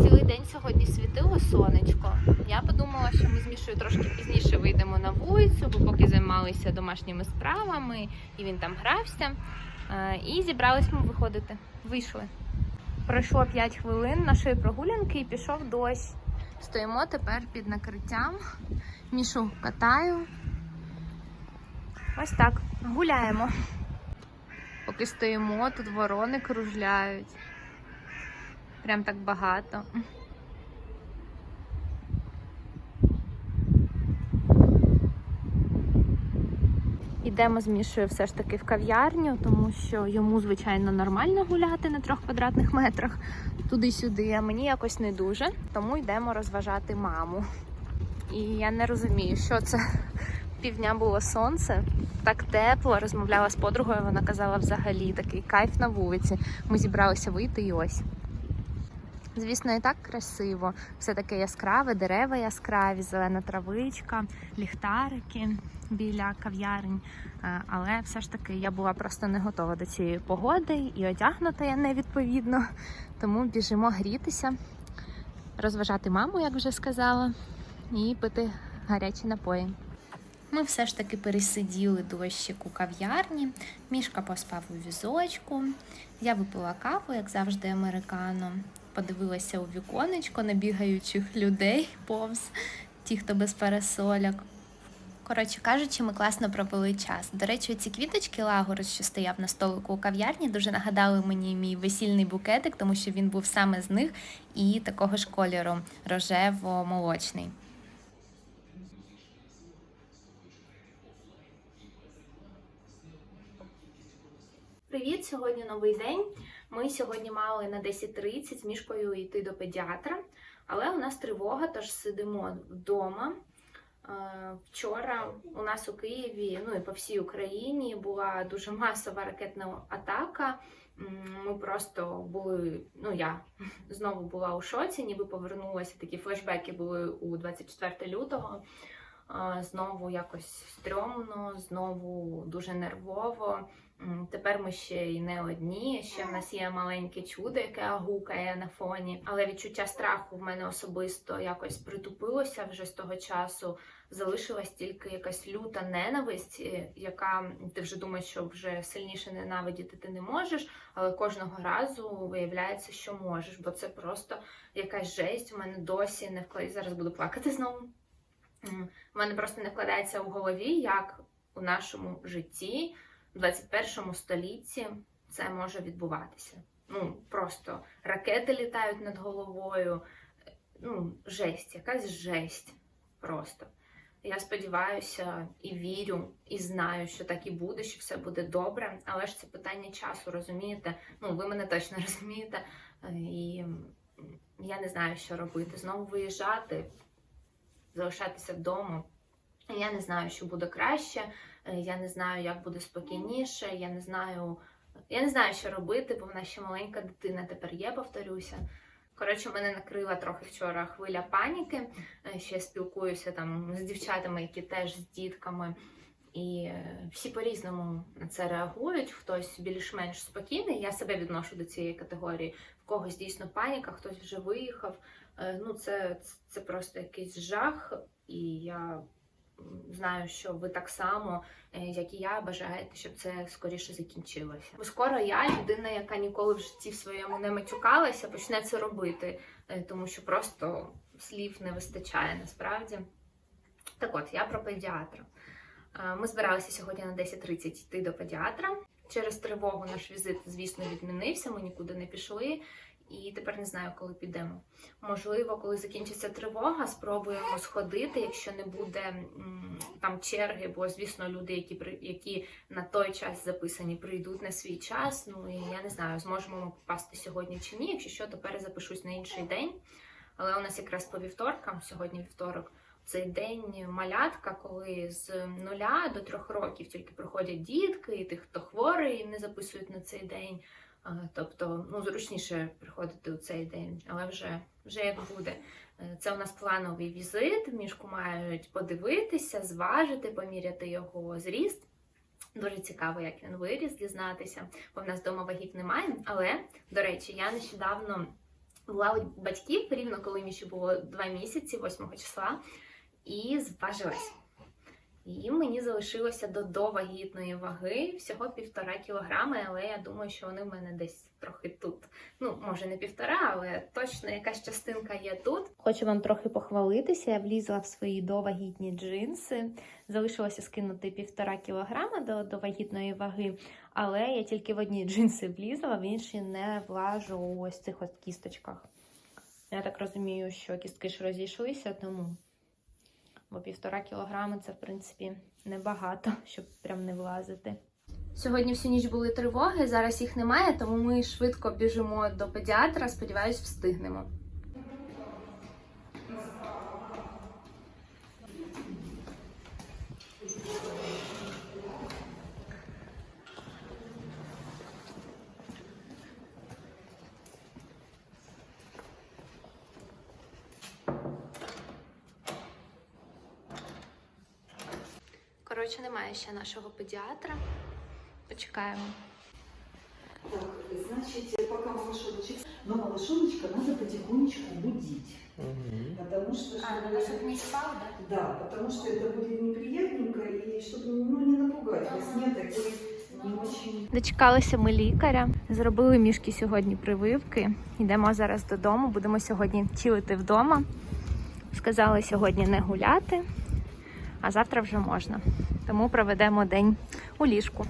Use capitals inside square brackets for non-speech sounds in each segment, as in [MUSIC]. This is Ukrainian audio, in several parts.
Цілий день сьогодні світило сонечко. Я подумала, що ми з Мішою трошки пізніше вийдемо на вулицю, бо поки займалися домашніми справами, і він там грався. Е, І зібрались ми виходити. Вийшли. Пройшло 5 хвилин нашої прогулянки і пішов дощ. Стоїмо тепер під накриттям. Мішу катаю. Ось так. Гуляємо. Поки стоїмо, тут ворони кружляють. Прям так багато. Йдемо з Мішою все ж таки в кав'ярню, тому що йому, звичайно, нормально гуляти на трьох квадратних метрах туди-сюди, а мені якось не дуже. Тому йдемо розважати маму. І я не розумію, що це [LAUGHS] півдня було сонце, так тепло. Розмовляла з подругою. Вона казала, взагалі такий кайф на вулиці. Ми зібралися вийти і ось. Звісно, і так красиво. Все таке яскраве, дерева яскраві, зелена травичка, ліхтарики біля кав'ярень. Е, Але все ж таки я була просто не готова до цієї погоди і одягнута я невідповідно. Тому біжимо грітися, розважати маму, як вже сказала, і пити гарячі напої. Ми все ж таки пересиділи дощик у кав'ярні. Мішка поспав у візочку. Я випила каву, як завжди, американо. Подивилася у віконечко на бігаючих людей повз ті, хто без пересоляк. Коротше кажучи, ми класно провели час. До речі, ці квіточки лагород, що стояв на столику у кав'ярні, дуже нагадали мені мій весільний букетик, тому що він був саме з них і такого ж кольору рожево-молочний. Привіт! Сьогодні новий день. Ми сьогодні мали на 10.30 з мішкою йти до педіатра, але у нас тривога, тож сидимо вдома. Е, Вчора у нас у Києві, ну і по всій Україні, була дуже масова ракетна атака. Ми просто були, ну я [LAUGHS] знову була у шоці, ніби повернулася. Такі флешбеки були у 24 лютого. Е, Знову якось стрьомно, знову дуже нервово. Тепер ми ще й не одні. Ще в нас є маленьке чудо, яке гукає на фоні. Але відчуття страху в мене особисто якось притупилося вже з того часу. Залишилась тільки якась люта ненависть, е, яка ти вже думаєш, що вже сильніше ненавидіти ти не можеш, але кожного разу виявляється, що можеш, бо це просто якась жесть. У мене досі не вкладає. Зараз буду плакати знову. У мене просто не вкладається у голові, як у нашому житті в 21 столітті це може відбуватися. Ну, просто ракети літають над головою. Ну, жесть, якась жесть просто. Я сподіваюся і вірю, і знаю, що так і буде, що все буде добре. Але ж це питання часу, розумієте? Ну, ви мене точно [LAUGHS] розумієте. І я не знаю, що робити. Знову виїжджати, залишатися вдома. Я не знаю, що буде краще. Е, Я не знаю, як буде спокійніше. Я не знаю, я не знаю, що робити, бо в нас ще маленька дитина тепер є, повторюся. Коротше, мене накрила трохи вчора хвиля паніки. Е, Ще спілкуюся там з дівчатами, які теж з дітками. І е, всі по-різному на це реагують. Хтось більш-менш спокійний. Я себе відношу до цієї категорії. В когось дійсно паніка, хтось вже виїхав. Ну, це, це просто якийсь жах, і я знаю, що ви так само, е, як і я, бажаєте, щоб це скоріше закінчилося. Бо скоро я, людина, яка ніколи в житті в своєму не матюкалася, почне це робити, е, тому що просто слів не вистачає насправді. Так от, я про педіатра. Е, Ми збиралися сьогодні на 10.30 йти до педіатра. Через тривогу наш візит, звісно, відмінився. Ми нікуди не пішли. І тепер не знаю, коли підемо. Можливо, коли закінчиться тривога, спробуємо сходити, якщо не буде там черги, бо звісно, люди, які які на той час записані, прийдуть на свій час. Ну і я не знаю, зможемо ми попасти сьогодні чи ні. Якщо що, то перезапишусь на інший день. Але у нас якраз по вівторкам, сьогодні вівторок, цей день малятка, коли з нуля до трьох років тільки приходять дітки, і тих, хто хворий, не записують на цей день. Тобто, ну, зручніше приходити у цей день, але вже, вже як буде. Е, Це у нас плановий візит. Мішку мають подивитися, зважити, поміряти його зріст. Дуже цікаво, як він виріс, дізнатися, бо в нас вдома вагів немає. Але, до речі, я нещодавно Була у батьків рівно коли Міші було два місяці, 8 числа, і зважилась. І мені залишилося до довагітної ваги всього півтора кілограми, але я думаю, що вони в мене десь трохи тут. Ну, може, не півтора, але точно якась частинка є тут. Хочу вам трохи похвалитися. Я влізла в свої довагітні джинси. Залишилося скинути півтора кілограма до, до вагітної ваги, але я тільки в одні джинси влізла, в інші не влажу ось цих от кісточках. Я так розумію, що кістки ж розійшлися, тому. Бо півтора кілограми це, в принципі, небагато, щоб прям не влазити. Сьогодні всю ніч були тривоги, зараз їх немає, тому ми швидко біжимо до педіатра. Сподіваюсь, встигнемо. Коротше, немає ще нашого педіатра. Почекаємо. Так, значит, пока малышоночек... Но малышоночка надо потихонечку будить. Потому что... чтобы- не спав, так? Да, потому что это будет неприятненько, и чтобы ну, не напугать. Во сне такой не очень... Дочекалися ми лікаря, зробили мішки сьогодні прививки. Йдемо зараз додому. Будемо сьогодні чилити вдома. Сказали сьогодні не гуляти, а завтра вже можна. Тому проведемо день у ліжку.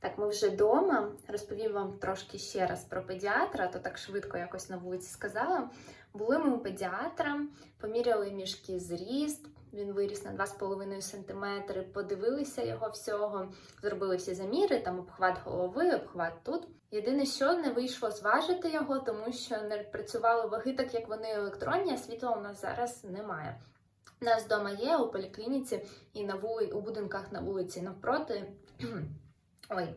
Так, ми вже вдома. Розповім вам трошки ще раз про педіатра, то так швидко якось на вулиці сказала. Були ми у педіатра, поміряли мішки зріст. Він виріс на 2,5 см, подивилися його всього, зробили всі заміри, там обхват голови, обхват тут. Єдине, що не вийшло зважити його, тому що не працювали ваги, так як вони електронні, а світла у нас зараз немає. У нас вдома є у поліклініці і на вули... у будинках на вулиці навпроти. [CLEARS THROAT] Ой,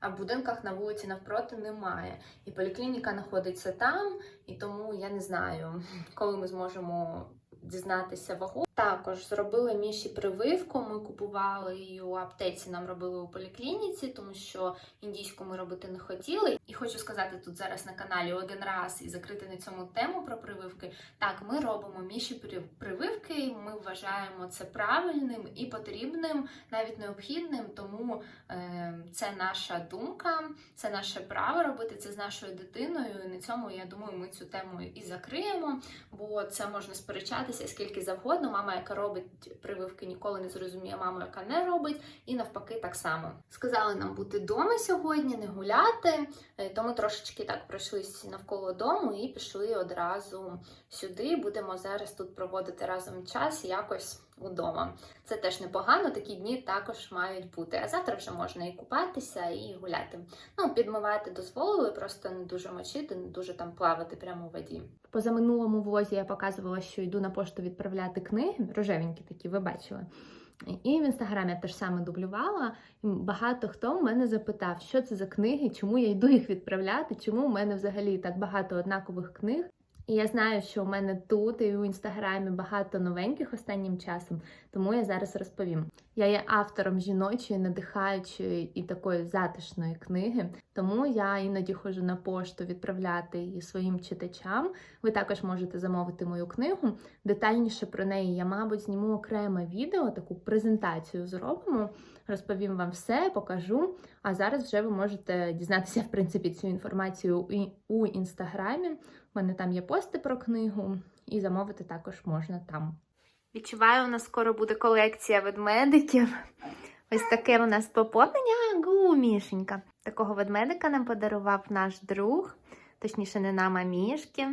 а в будинках на вулиці навпроти немає. І поліклініка знаходиться там, і тому я не знаю, [LAUGHS] коли ми зможемо дізнатися вагу. Також зробили міші прививку. Ми купували її у аптеці, нам робили у поліклініці, тому що індійську ми робити не хотіли. І хочу сказати тут зараз на каналі один раз і закрити на цьому тему про прививки. Так, ми робимо міші прививки. Ми вважаємо це правильним і потрібним, навіть необхідним. Тому е, це наша думка, це наше право робити це з нашою дитиною. І на цьому я думаю, ми цю тему і закриємо, бо це можна сперечатися скільки завгодно. Мама, яка робить прививки, ніколи не зрозуміє маму, яка не робить, і навпаки, так само. Сказали нам бути вдома сьогодні, не гуляти. е, Тому трошечки так пройшлися навколо дому і пішли одразу сюди. Будемо зараз тут проводити разом час якось удома. Це теж непогано, такі дні також мають бути. А завтра вже можна і купатися, і гуляти. Ну, підмивати дозволили, просто не дуже мочити, не дуже там плавати прямо у воді. Позаминулому влозі я показувала, що йду на пошту відправляти книги, рожевенькі такі, ви бачили. І в інстаграмі я теж саме дублювала. Багато хто в мене запитав, що це за книги, чому я йду їх відправляти, чому в мене взагалі так багато однакових книг. І я знаю, що у мене тут і у інстаграмі багато новеньких останнім часом, тому я зараз розповім. Я є автором жіночої, надихаючої і такої затишної книги, тому я іноді ходжу на пошту відправляти її своїм читачам. Ви також можете замовити мою книгу. Детальніше про неї я, мабуть, зніму окреме відео, таку презентацію зробимо. Розповім вам все, покажу. А зараз вже ви можете дізнатися, в принципі, цю інформацію у інстаграмі. У мене там є пости про книгу, і замовити також можна там. Відчуваю, у нас скоро буде колекція ведмедиків. Ось таке у нас поповнення. Гу, Мішенька. Такого ведмедика нам подарував наш друг, точніше, не нам, а мішки.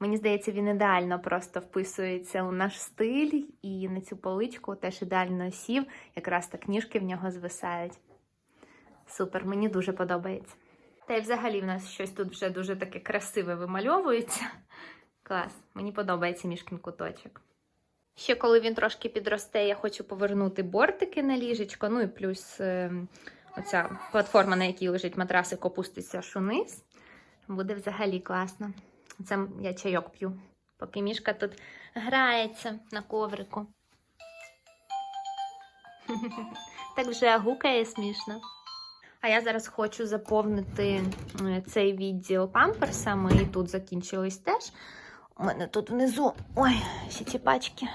Мені здається, він ідеально просто вписується у наш стиль, і на цю поличку теж ідеально сів. Якраз так ніжки в нього звисають. Супер, мені дуже подобається. Та й взагалі в нас щось тут вже дуже таке красиве вимальовується. Клас, мені подобається мішкін куточок. Ще коли він трошки підросте, я хочу повернути бортики на ліжечко. Ну і плюс е, оця платформа, на якій лежить матрасик, опуститься аж униз. Буде взагалі класно. Це я чайок п'ю, поки мішка тут грається на коврику. [LAUGHS] Так вже гукає смішно. А я зараз хочу заповнити е, цей відділ памперсами, і тут закінчились теж. У мене тут внизу. Ой, ще ці пачки.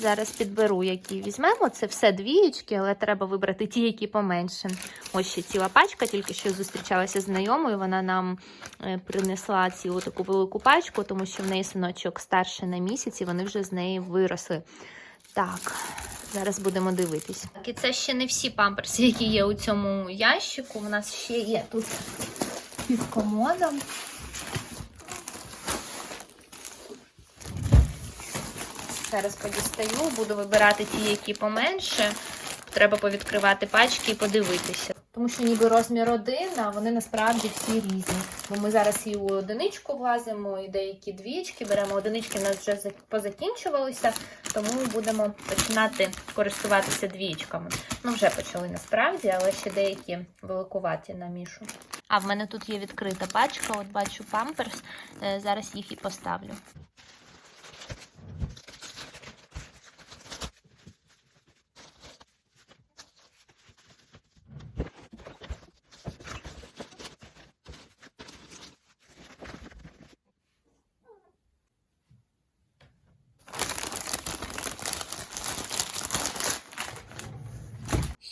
Зараз підберу, які візьмемо. Це все двієчки, але треба вибрати ті, які поменше. Ось ще ціла пачка, тільки що зустрічалася з знайомою. Вона нам е, принесла цілу таку велику пачку, тому що в неї синочок старший на місяць, і вони вже з неї виросли. Так, зараз будемо дивитись. Так, і це ще не всі памперси, які є у цьому ящику. У нас ще є тут під комодом. Зараз подістаю, буду вибирати ті, які поменше. Треба повідкривати пачки і подивитися. Тому що ніби розмір один, а вони насправді всі різні. Бо ми зараз і у одиничку влазимо, і деякі двічки беремо. Одинички в нас вже позакінчувалися, тому будемо починати користуватися двічками. Ну, вже почали насправді, але ще деякі великуваті на мішу. А в мене тут є відкрита пачка, от бачу памперс. Е, Зараз їх і поставлю.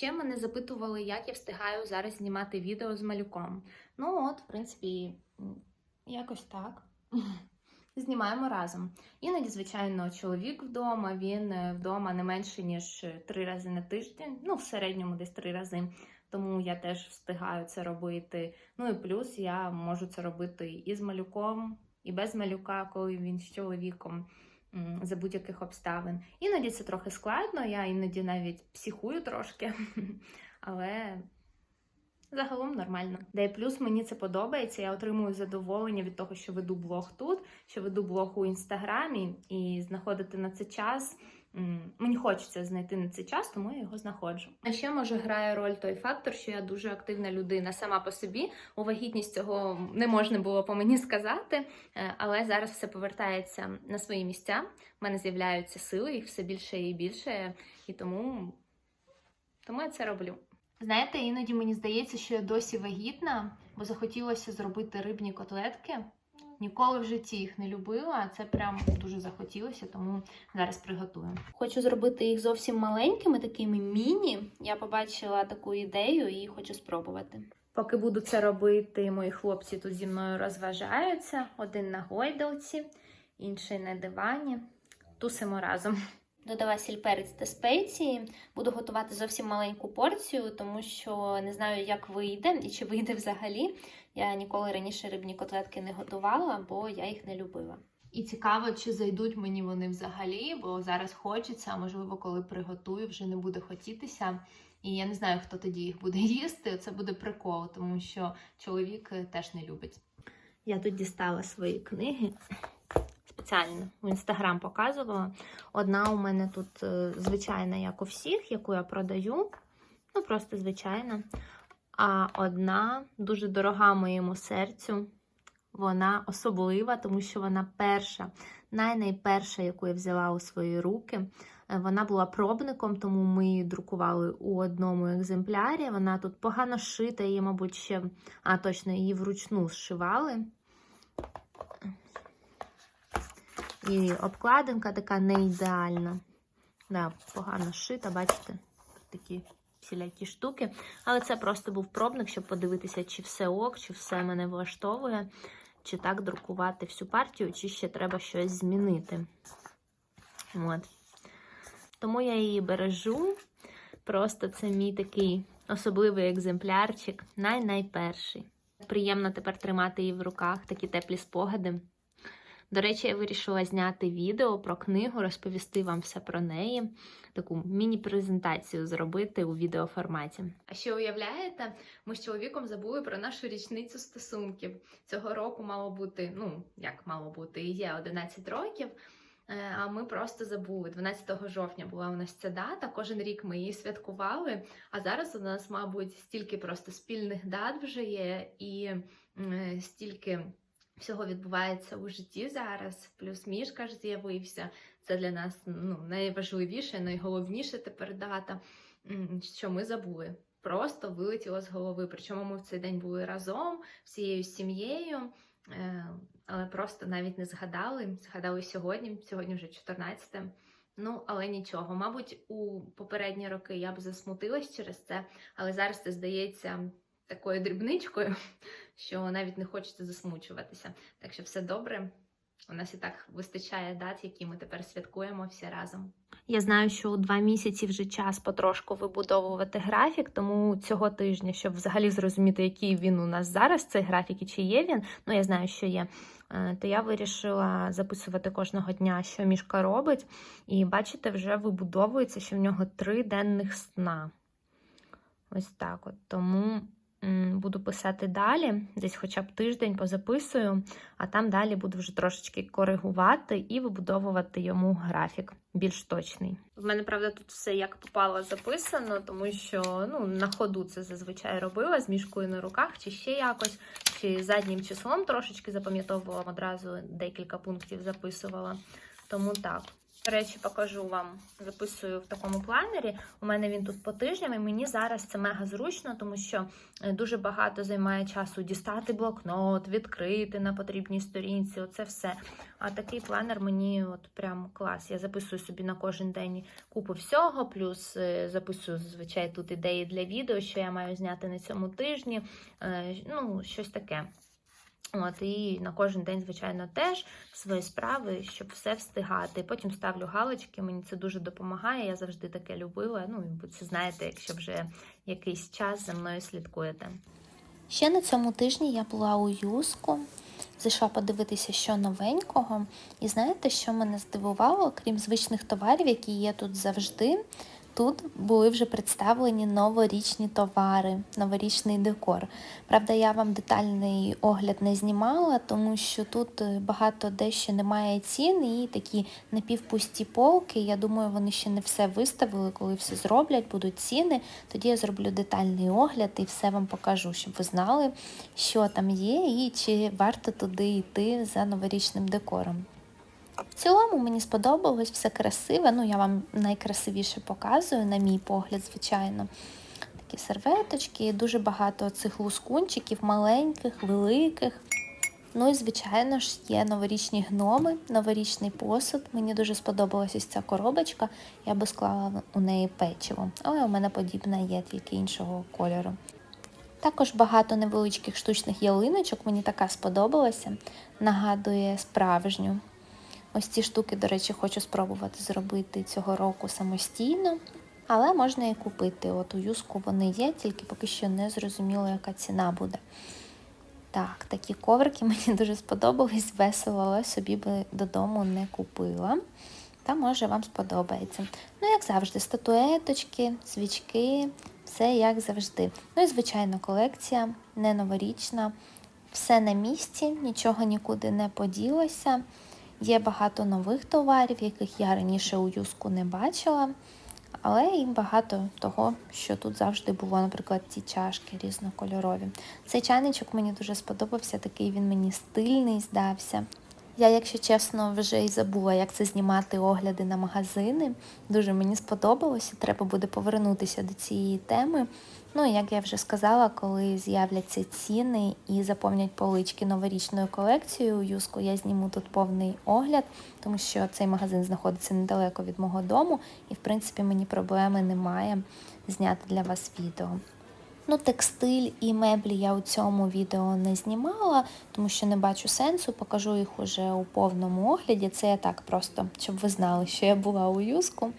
Ще мене запитували, як я встигаю зараз знімати відео з малюком. Ну, от, в принципі, якось так. [LAUGHS] Знімаємо разом. Іноді, звичайно, чоловік вдома, він е, вдома не менше, ніж е, три рази на тиждень, ну, в середньому десь три рази. Тому я теж встигаю це робити. Ну і плюс я можу це робити і з малюком, і без малюка, коли він з чоловіком за будь-яких обставин. Іноді це трохи складно, я іноді навіть психую трошки, [LAUGHS] але загалом нормально. Де плюс мені це подобається. Я отримую задоволення від того, що веду блог тут, що веду блог у інстаграмі і знаходити на це час. Мені хочеться знайти на це час, тому я його знаходжу. А ще може грає роль той фактор, що я дуже активна людина сама по собі. У вагітність цього не можна було по мені сказати, Е, але зараз все повертається на свої місця. У мене з'являються сили, їх все більше і більше, і тому, тому я це роблю. Знаєте, іноді мені здається, що я досі вагітна, бо захотілося зробити рибні котлетки. Ніколи в житті їх не любила, а це прям дуже захотілося, тому зараз приготую. Хочу зробити їх зовсім маленькими, такими міні. Я побачила таку ідею і хочу спробувати. Поки буду це робити, мої хлопці тут зі мною розважаються. Один на гойдалці, інший на дивані. Тусимо разом. Додала сіль перець та спеції. Буду готувати зовсім маленьку порцію, тому що не знаю, як вийде і чи вийде взагалі. Я ніколи раніше рибні котлетки не готувала, бо я їх не любила. І цікаво, чи зайдуть мені вони взагалі, бо зараз хочеться, а можливо, коли приготую, вже не буде хотітися. І я не знаю, хто тоді їх буде [LAUGHS] їсти. Це буде прикол, тому що чоловік е, теж не любить. Я тут дістала свої книги. Спеціально в інстаграм показувала. Одна у мене тут е, звичайна, як у всіх, яку я продаю. Ну, просто звичайна. А одна дуже дорога моєму серцю. Вона особлива, тому що вона перша, най-найперша, яку я взяла у свої руки. Е, Вона була пробником, тому ми її друкували у одному екземплярі. Вона тут погано шита, її, мабуть, ще, а точно, її вручну зшивали. І обкладинка така не ідеальна. Да, погано шита, бачите, такі всілякі штуки. Але це просто був пробник, щоб подивитися, чи все ок, чи все мене влаштовує, чи так друкувати всю партію, чи ще треба щось змінити. От. Тому я її бережу. Просто це мій такий особливий екземплярчик, най-найперший. Приємно тепер тримати її в руках, такі теплі спогади. До речі, я вирішила зняти відео про книгу, розповісти вам все про неї, таку міні-презентацію зробити у відеоформаті. А що уявляєте, ми з чоловіком забули про нашу річницю стосунків. Цього року мало бути, ну як мало бути, є 11 років. Е, А ми просто забули. 12 жовтня була у нас ця дата. Кожен рік ми її святкували. А зараз у нас, мабуть, стільки просто спільних дат вже є, і стільки всього відбувається у житті зараз. Плюс мішка ж з'явився. Це для нас ну, найважливіше, найголовніше тепер дата, що ми забули. Просто вилетіло з голови. Причому ми в цей день були разом, всією сім'єю, е, але просто навіть не згадали. Згадали сьогодні, сьогодні вже 14. Ну, але нічого. Мабуть, у попередні роки я б засмутилась через це, але зараз це здається такою дрібничкою, [LAUGHS] що навіть не хочеться засмучуватися. Так що все добре. У нас і так вистачає дат, які ми тепер святкуємо всі разом. Я знаю, що у два місяці вже час потрошку вибудовувати графік, тому цього тижня, щоб взагалі зрозуміти, який він у нас зараз, цей графік і чи є він. Ну я знаю, що є. е, То я вирішила записувати кожного дня, що мішка робить, і бачите, вже вибудовується, що в нього три денних сна. Ось так от. Тому буду писати далі, десь хоча б тиждень позаписую, а там далі буду вже трошечки коригувати і вибудовувати йому графік більш точний. В мене, правда, тут все як попало записано, тому що ну, на ходу це зазвичай робила з мішкою на руках, чи ще якось, чи заднім числом трошечки запам'ятовувала одразу декілька пунктів записувала. Тому так. До речі, покажу вам. Записую в такому планері. У мене він тут по тижням, і мені зараз це мега зручно, тому що е, дуже багато займає часу дістати блокнот, відкрити на потрібній сторінці. Оце все. А такий планер мені от прям клас. Я записую собі на кожен день купу всього, плюс е, записую зазвичай тут ідеї для відео, що я маю зняти на цьому тижні. е, Ну, щось таке. От, і на кожен день, звичайно, теж свої справи, щоб все встигати. Потім ставлю галочки, мені це дуже допомагає. Я завжди таке любила. Ну, і ви це знаєте, якщо вже якийсь час за мною слідкуєте. Ще на цьому тижні я була у Юску, зайшла подивитися, що новенького. І знаєте, що мене здивувало, крім звичних товарів, які є тут завжди. Тут були вже представлені новорічні товари, новорічний декор. Правда, я вам детальний огляд не знімала, тому що тут е, багато дещо немає цін і такі напівпусті полки. Я думаю, вони ще не все виставили, коли все зроблять, будуть ціни. Тоді я зроблю детальний огляд і все вам покажу, щоб ви знали, що там є і чи варто туди йти за новорічним декором. В цілому мені сподобалось все красиве. Ну, я вам найкрасивіше показую, на мій погляд, звичайно. Такі серветочки, дуже багато цих лускунчиків, маленьких, великих. Ну і, звичайно ж, є новорічні гноми, новорічний посуд. Мені дуже сподобалась ось ця коробочка. Я би склала у неї печиво, але у мене подібна є тільки іншого кольору. Також багато невеличких штучних ялиночок, мені така сподобалася, нагадує справжню. Ось ці штуки, до речі, хочу спробувати зробити цього року самостійно, але можна і купити. От у юску вони є, тільки поки що не зрозуміло, яка ціна буде. Так, такі коврики [LAUGHS] мені дуже сподобались, весело, але собі би додому не купила. Та може вам сподобається. Ну, як завжди, статуеточки, свічки, все як завжди. Ну і звичайно, колекція не новорічна, все на місці, нічого нікуди не поділося. Є багато нових товарів, яких я раніше у юску не бачила, але і багато того, що тут завжди було, наприклад, ці чашки різнокольорові. Цей чайничок мені дуже сподобався, такий він мені стильний здався. Я, якщо чесно, вже й забула, як це знімати огляди на магазини. Дуже мені сподобалося, треба буде повернутися до цієї теми. Ну, і як я вже сказала, коли з'являться ціни і заповнять полички новорічною колекцією у Юску, я зніму тут повний огляд, тому що цей магазин знаходиться недалеко від мого дому, і в принципі мені проблеми немає зняти для вас відео. Ну, текстиль і меблі я у цьому відео не знімала, тому що не бачу сенсу, покажу їх уже у повному огляді. Це я так просто, щоб ви знали, що я була у юску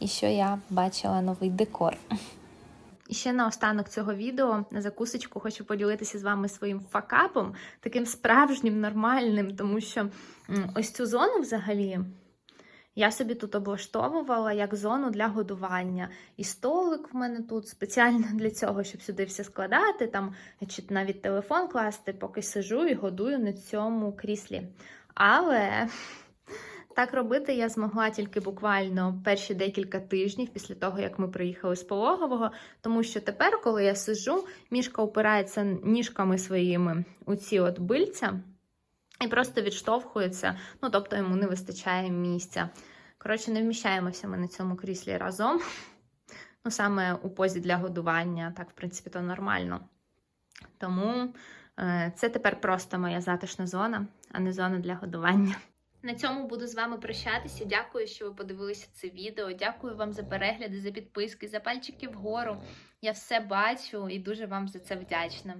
і що я бачила новий декор. І ще на останок цього відео на закусочку хочу поділитися з вами своїм факапом, таким справжнім, нормальним, тому що ось цю зону взагалі. Я собі тут облаштовувала як зону для годування. І столик в мене тут спеціально для цього, щоб сюди все складати, там чи навіть телефон класти, поки сижу і годую на цьому кріслі. Але так робити я змогла тільки буквально перші декілька тижнів після того, як ми приїхали з пологового, тому що тепер, коли я сижу, мішка опирається ніжками своїми у ці от бильця. І просто відштовхується, ну тобто йому не вистачає місця. Коротше, не вміщаємося ми на цьому кріслі разом. [LAUGHS] Ну, саме у позі для годування, так, в принципі, то нормально. Тому е, це тепер просто моя затишна зона, а не зона для годування. На цьому буду з вами прощатися. Дякую, що ви подивилися це відео. Дякую вам за перегляди, за підписки, за пальчики вгору. Я все бачу і дуже вам за це вдячна.